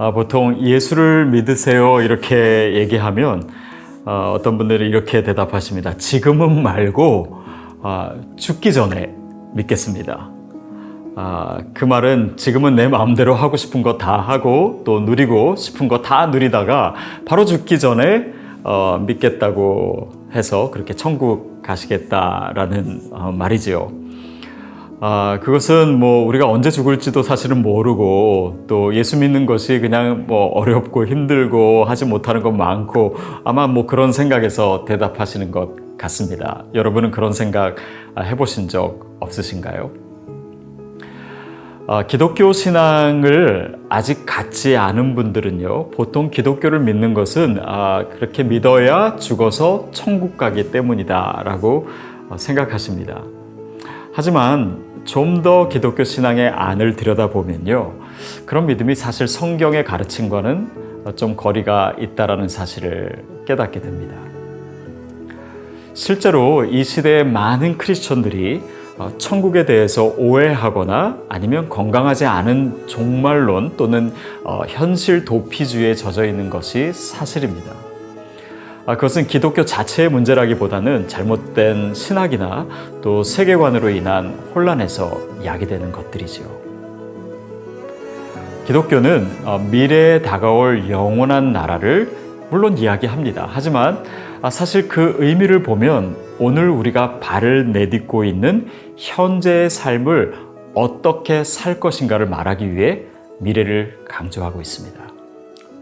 아, 보통 예수를 믿으세요 이렇게 얘기하면 어, 어떤 분들은 이렇게 대답하십니다. 지금은 말고 아, 죽기 전에 믿겠습니다. 아, 그 말은 지금은 내 마음대로 하고 싶은 거 다 하고 또 누리고 싶은 거 다 누리다가 바로 죽기 전에 어, 믿겠다고 해서 그렇게 천국 가시겠다라는 어, 말이지요. 아, 그것은 뭐 우리가 언제 죽을지도 사실은 모르고 또 예수 믿는 것이 그냥 뭐 어렵고 힘들고 하지 못하는 것 많고 아마 뭐 그런 생각에서 대답하시는 것 같습니다. 여러분은 그런 생각 아, 해보신 적 없으신가요? 아, 기독교 신앙을 아직 갖지 않은 분들은요, 보통 기독교를 믿는 것은 아, 그렇게 믿어야 죽어서 천국 가기 때문이다라고 어, 생각하십니다. 하지만 좀 더 기독교 신앙의 안을 들여다보면요, 그런 믿음이 사실 성경의 가르침과는 좀 거리가 있다라는 사실을 깨닫게 됩니다. 실제로 이 시대의 많은 크리스천들이 어, 천국에 대해서 오해하거나 아니면 건강하지 않은 종말론 또는 어, 현실 도피주의에 젖어 있는 것이 사실입니다. 아, 그것은 기독교 자체의 문제라기보다는 잘못된 신학이나 또 세계관으로 인한 혼란에서 야기되는 것들이지요. 기독교는 어, 미래에 다가올 영원한 나라를 물론 이야기합니다. 하지만 아, 사실 그 의미를 보면 오늘 우리가 발을 내딛고 있는 현재의 삶을 어떻게 살 것인가를 말하기 위해 미래를 강조하고 있습니다.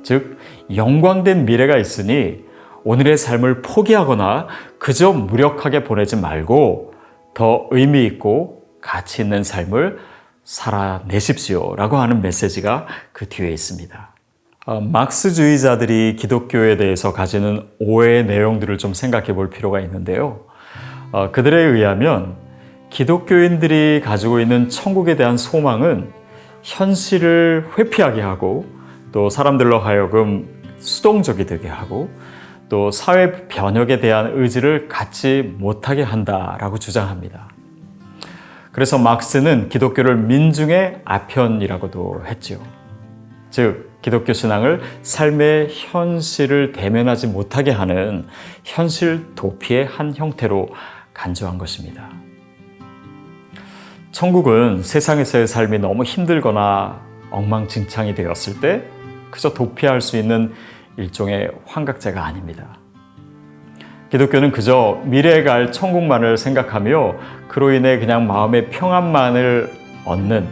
즉, 영광된 미래가 있으니 오늘의 삶을 포기하거나 그저 무력하게 보내지 말고 더 의미 있고 가치 있는 삶을 살아내십시오. 라고 하는 메시지가 그 뒤에 있습니다. 어, 막스주의자들이 기독교에 대해서 가지는 오해의 내용들을 좀 생각해 볼 필요가 있는데요. 어, 그들에 의하면 기독교인들이 가지고 있는 천국에 대한 소망은 현실을 회피하게 하고 또 사람들로 하여금 수동적이 되게 하고 또 사회 변혁에 대한 의지를 갖지 못하게 한다라고 주장합니다. 그래서 막스는 기독교를 민중의 아편이라고도 했지요. 즉, 기독교 신앙을 삶의 현실을 대면하지 못하게 하는 현실 도피의 한 형태로 간주한 것입니다. 천국은 세상에서의 삶이 너무 힘들거나 엉망진창이 되었을 때 그저 도피할 수 있는 일종의 환각제가 아닙니다. 기독교는 그저 미래에 갈 천국만을 생각하며 그로 인해 그냥 마음의 평안만을 얻는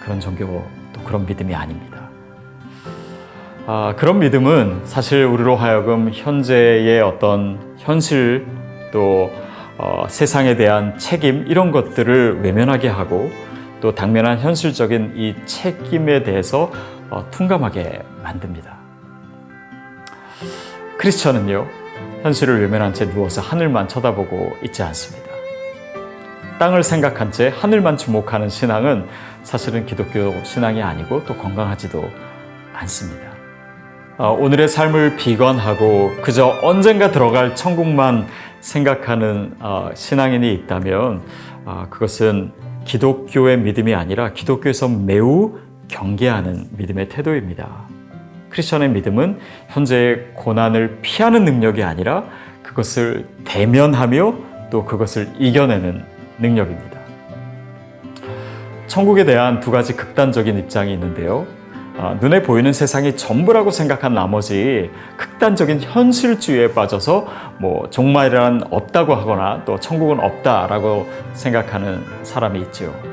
그런 종교 또 그런 믿음이 아닙니다. 아, 그런 믿음은 사실 우리로 하여금 현재의 어떤 현실 또 어, 세상에 대한 책임 이런 것들을 외면하게 하고 또 당면한 현실적인 이 책임에 대해서 어, 둔감하게 만듭니다. 크리스천은요 현실을 외면한 채 누워서 하늘만 쳐다보고 있지 않습니다. 땅을 생각한 채 하늘만 주목하는 신앙은 사실은 기독교 신앙이 아니고 또 건강하지도 않습니다. 어, 오늘의 삶을 비관하고 그저 언젠가 들어갈 천국만 생각하는 어, 신앙인이 있다면 어, 그것은 기독교의 믿음이 아니라 기독교에서 매우 경계하는 믿음의 태도입니다. 크리스천의 믿음은 현재의 고난을 피하는 능력이 아니라 그것을 대면하며 또 그것을 이겨내는 능력입니다. 천국에 대한 두 가지 극단적인 입장이 있는데요. 아, 눈에 보이는 세상이 전부라고 생각한 나머지 극단적인 현실주의에 빠져서 뭐 종말이란 없다고 하거나 또 천국은 없다라고 생각하는 사람이 있지요.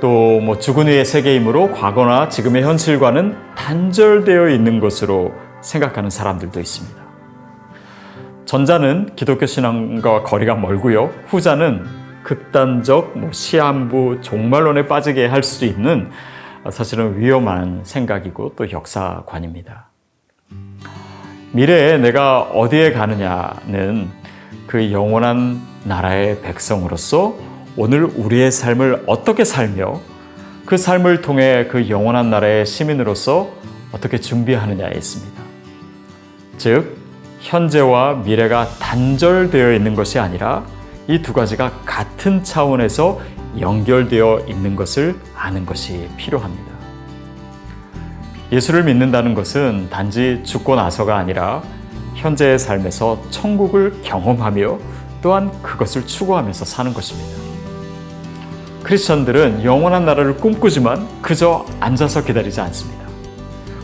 또 뭐 죽은 후의 세계이므로 과거나 지금의 현실과는 단절되어 있는 것으로 생각하는 사람들도 있습니다. 전자는 기독교 신앙과 거리가 멀고요. 후자는 극단적 뭐 시한부 종말론에 빠지게 할 수 있는 사실은 위험한 생각이고 또 역사관입니다. 미래에 내가 어디에 가느냐는 그 영원한 나라의 백성으로서 오늘 우리의 삶을 어떻게 살며 그 삶을 통해 그 영원한 나라의 시민으로서 어떻게 준비하느냐에 있습니다. 즉, 현재와 미래가 단절되어 있는 것이 아니라 이 두 가지가 같은 차원에서 연결되어 있는 것을 아는 것이 필요합니다. 예수를 믿는다는 것은 단지 죽고 나서가 아니라 현재의 삶에서 천국을 경험하며 또한 그것을 추구하면서 사는 것입니다. 크리스천들은 영원한 나라를 꿈꾸지만 그저 앉아서 기다리지 않습니다.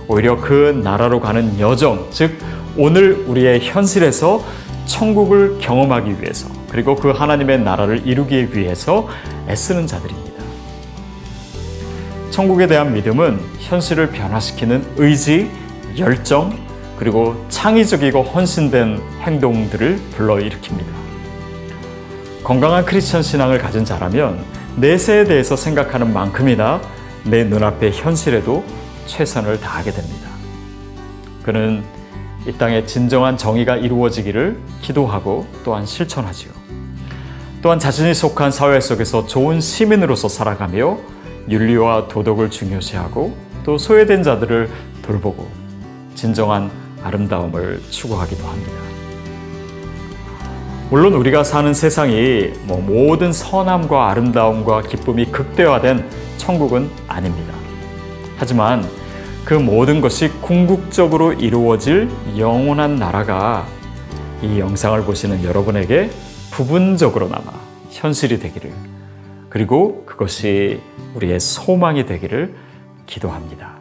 오히려 그 나라로 가는 여정, 즉 오늘 우리의 현실에서 천국을 경험하기 위해서 그리고 그 하나님의 나라를 이루기 위해서 애쓰는 자들입니다. 천국에 대한 믿음은 현실을 변화시키는 의지, 열정, 그리고 창의적이고 헌신된 행동들을 불러일으킵니다. 건강한 크리스천 신앙을 가진 자라면 내세에 대해서 생각하는 만큼이나 내 눈앞의 현실에도 최선을 다하게 됩니다. 그는 이 땅에 진정한 정의가 이루어지기를 기도하고 또한 실천하지요. 또한 자신이 속한 사회 속에서 좋은 시민으로서 살아가며 윤리와 도덕을 중요시하고 또 소외된 자들을 돌보고 진정한 아름다움을 추구하기도 합니다. 물론 우리가 사는 세상이 뭐 모든 선함과 아름다움과 기쁨이 극대화된 천국은 아닙니다. 하지만 그 모든 것이 궁극적으로 이루어질 영원한 나라가 이 영상을 보시는 여러분에게 부분적으로나마 현실이 되기를 그리고 그것이 우리의 소망이 되기를 기도합니다.